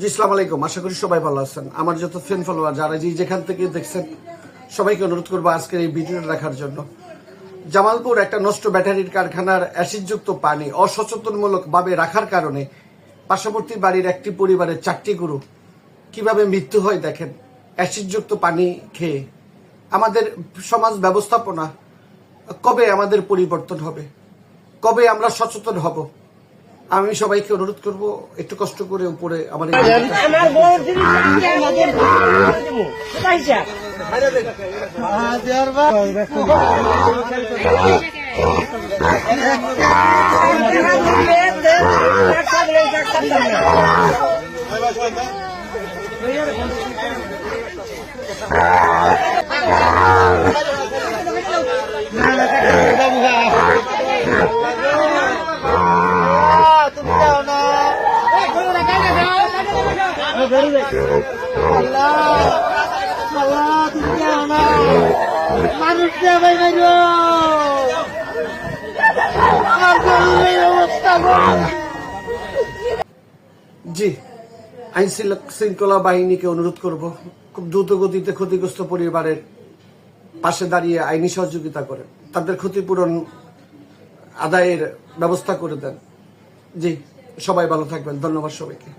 জি ইসলাম আলাইকুম। আশা করি সবাই ভালো আছেন। আমার যত ফ্রেন্ড ফলোয়ার যারা যে যেখান থেকে দেখছেন, সবাইকে অনুরোধ করব আজকের এই ভিডিওটা দেখার জন্য। জামালপুর একটা নষ্ট ব্যাটারির কারখানার অ্যাসিডযুক্ত পানি অসচেতনমূলক ভাবে রাখার কারণে পার্শ্ববর্তী বাড়ির একটি পরিবারের চারটি গরু কীভাবে মৃত্যু হয় দেখেন, অ্যাসিডযুক্ত পানি খেয়ে। আমাদের সমাজ ব্যবস্থাপনা কবে আমাদের পরিবর্তন হবে? কবে আমরা সচেতন হব? আমি সবাইকে অনুরোধ করব একটু কষ্ট করে উপরে আমার আমার বউ জিনিস আমাদের কোথায় যা জি আইন শৃঙ্খলা বাহিনীকে অনুরোধ করব। খুব দ্রুত গতিতে ক্ষতিগ্রস্ত পরিবারের পাশে দাঁড়িয়ে আইনি সহযোগিতা করেন তাদের ক্ষতিপূরণ আদায়ের ব্যবস্থা করে দেন। জি, সবাই ভালো থাকবেন। ধন্যবাদ সবাইকে।